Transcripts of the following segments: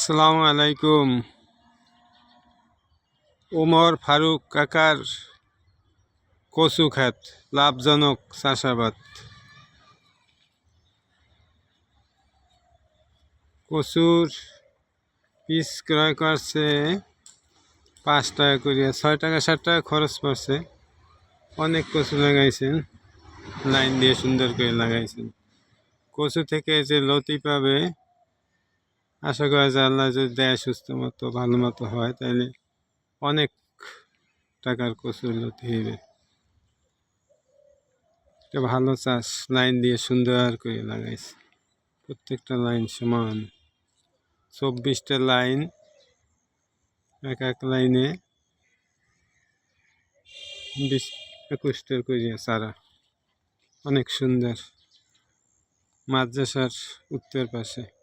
সালাম আলাইকুম। ওমর ফারুক কাকার কচু খাত লাভজনক চাষাবাদ। কচুর পিস ক্রয় করছে পাঁচ টাকা করিয়া, ছয় টাকা ষাট টাকা খরচ পড়ছে। অনেক কচু লাগাইছেন, লাইন দিয়ে সুন্দর করে লাগাইছেন। কচু থেকে যে লতি পাবে আশা করা যায় আল্লাহ যদি দেয় সুস্থ মতো, ভালো মতো হয় তাহলে অনেক টাকার কচুর লতি হইবে একটা ভালো চাষ লাইন দিয়ে সুন্দর করে লাগাইছে। প্রত্যেকটা লাইন সমান। চব্বিশটা লাইন, এক এক লাইনে বিশ, একুশটার করিয়া চারা। অনেক সুন্দর। মাদ্রাসার উত্তর পাশে।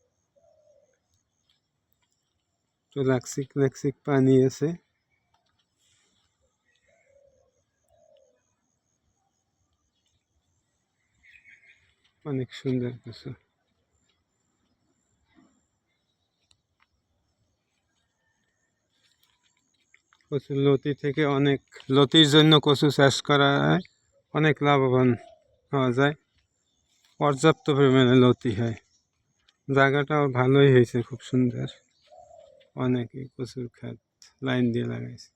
তো লাক্সিক লাক্সিক পানি আছে। অনেক সুন্দর কিছু। কচু লতি থেকে অনেক, লতির জন্য কচু চাষ করা হয়, অনেক লাভবান হওয়া যায়। পর্যাপ্ত পরিমাণে লতি হয়। জায়গাটাও ভালোই হয়েছে, খুব সুন্দর। অনেকে কচুর খাত লাইন দিয়ে লাগাইছে।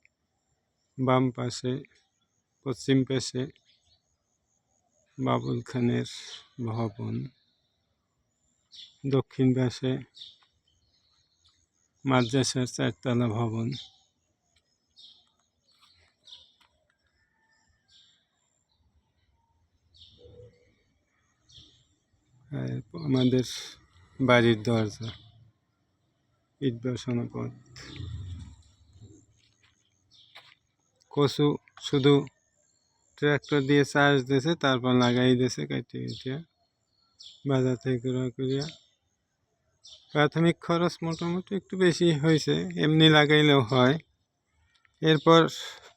বাম পাশে, পশ্চিম পাশে বাবুল খানের ভবন। দক্ষিণ পাশে মাদ্রাসার চারতলা ভবন। আমাদের বাড়ির দরজা। ইট পথ কচু শুধু ট্রাক্টর দিয়ে চার্জ দিয়েছে তারপর লাগাই দিয়েছে কাটিয়ে কাটিয়ে। বাজার থেকে করিয়া প্রাথমিক খরচ মোটামুটি একটু বেশি হয়েছে এমনি লাগাইলেও হয়। এরপর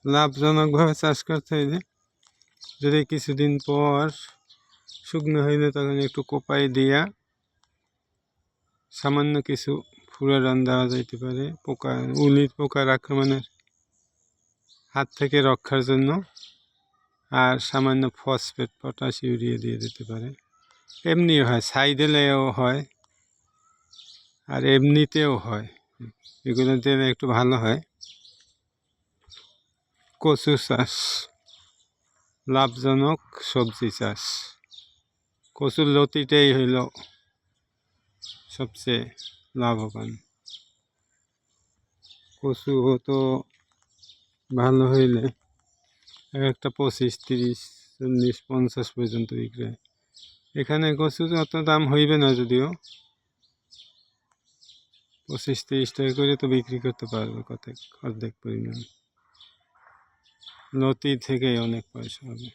লাভজনকভাবে চাষ করতে হইলে যদি কিছুদিন পর শুকনো হইলে তখন একটু কোপাই দিয়া সামান্য কিছু ফুরারান দেওয়া যাইতে পারে। পোকা উলির পোকার আক্রমণের হাত থেকে রক্ষার জন্য। আর সামান্য ফসফেট পটাশ ইউরিয়া দিয়ে দিতে পারে। এমনিও হয় সাইডেলেও হয়, আর এমনিতেও হয়। এগুলো দিলে একটু ভালো হয়। কচু চাষ, লাভজনক সবজি চাষ। কচুর লতিটাই হইল সবচেয়ে লাভবান। কচু তো ভালো হইলে এক একটা পঁচিশ, তিরিশ, চল্লিশ, পঞ্চাশ পর্যন্ত বিক্রি এখানে কচু অত দাম হইবে না যদিও। পঁচিশ, তিরিশ টাকা করে তো বিক্রি করতে পারবে কত অর্ধেক পরিমাণ। লতি থেকেই অনেক পয়সা হবে।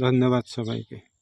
ধন্যবাদ সবাইকে।